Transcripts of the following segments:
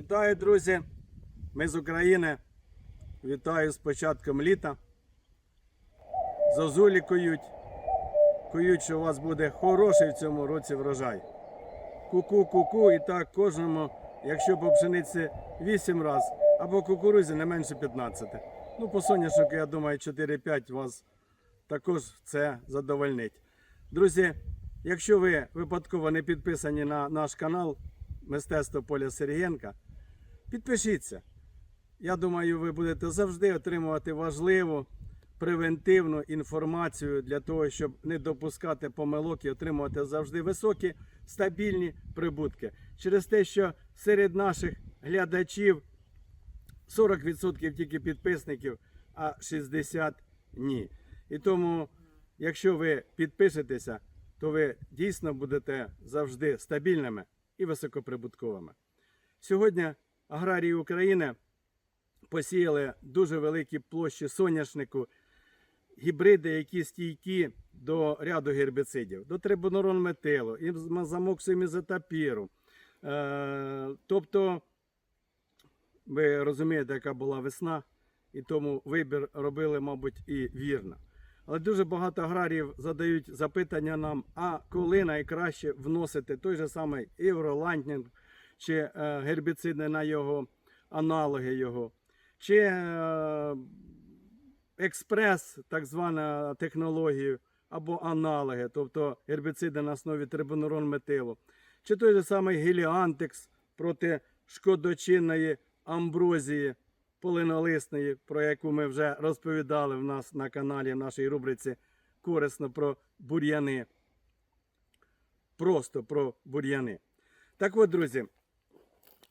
Вітаю, друзі! Ми з України. Вітаю з початком літа. Зозулі кують. Кують, що у вас буде хороший в цьому році врожай. Ку-ку, ку-ку, і так кожному, якщо по пшениці 8 раз, або кукурузі не менше 15. Ну, по соняшнику, я думаю, 4-5 вас також це задовольнить. Друзі, якщо ви випадково не підписані на наш канал Мистецтво Поля Сергієнка, підпишіться. Я думаю, ви будете завжди отримувати важливу превентивну інформацію для того, щоб не допускати помилок і отримувати завжди високі стабільні прибутки. Через те, що серед наших глядачів 40% тільки підписників, а 60% ні. І тому, якщо ви підпишетеся, то ви дійсно будете завжди стабільними і високоприбутковими. Сьогодні аграрії України посіяли дуже великі площі соняшнику, гібриди, які стійкі до ряду гербіцидів, до трибунорон метилу, і замоксу мізотапіру. Е, тобто, ви розумієте, яка була весна, і тому вибір робили, мабуть, і вірно. Але дуже багато аграріїв задають запитання нам, а коли найкраще вносити той же самий Євроланднінг чи е, гербіциди на його аналоги його, чи е, експрес, так звана технологія, або аналоги, тобто гербіциди на основі трибунорон метилу, чи той же самий геліантекс проти шкодочинної амброзії полинолисної, про яку ми вже розповідали в нас на каналі в нашій рубриці корисно про бур'яни. Просто про бур'яни. Так от, друзі,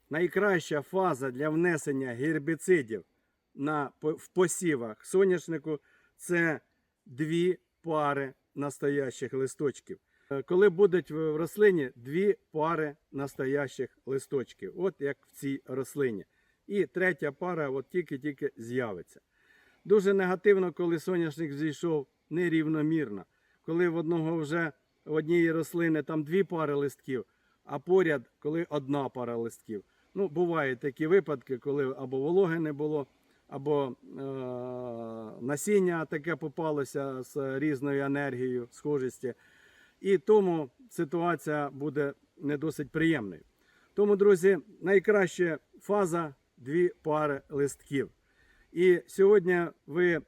найкраща фаза для внесення гербіцидів на, в посівах соняшнику це дві пари настоящих листочків. Е, Коли будуть в рослині дві пари настоящих листочків, от як в цій рослині. І третя пара от тільки-тільки з'явиться. Дуже негативно, коли соняшник зійшов нерівномірно, коли в одного вже в однієї рослини там дві пари листків, а поряд, коли одна пара листків. Ну, бувають такі випадки, коли або вологи не було, або е- насіння таке попалося з різною енергією, схожості. І тому ситуація буде не досить приємною. Тому, друзі, найкраща фаза дві пари листків. І сьогодні ви, е,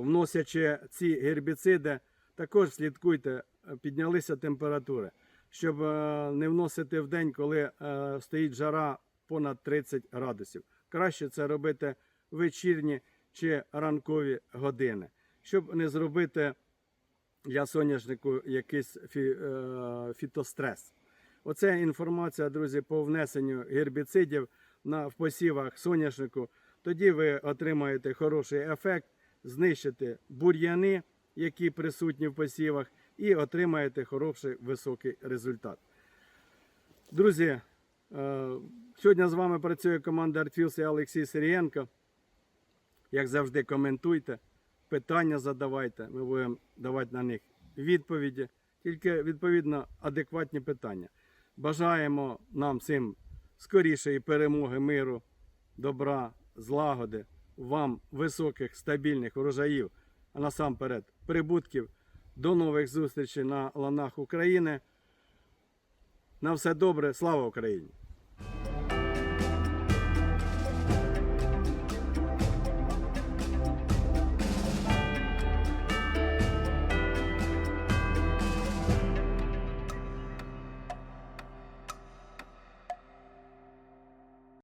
вносячи ці гербіциди, також слідкуйте, е, піднялися температури, щоб е, не вносити в день, коли е, стоїть жара понад 30 градусів. Краще це робити вечірні чи ранкові години, щоб не зробити для соняшнику якийсь е, фітострес. Оце інформація, друзі, по внесенню гербіцидів на, в посівах соняшнику. Тоді ви отримаєте хороший ефект, знищите бур'яни, які присутні в посівах, і отримаєте хороший високий результат. Друзі, е, сьогодні з вами працює команда Артфілс і Олексій Сирієнко. Як завжди, коментуйте, питання задавайте, ми будемо давати на них відповіді, тільки відповідно адекватні питання. Бажаємо нам всім скорішої перемоги, миру, добра, злагоди, вам високих стабільних урожаїв, а насамперед прибутків. До нових зустрічей на ланах України. На все добре, слава Україні!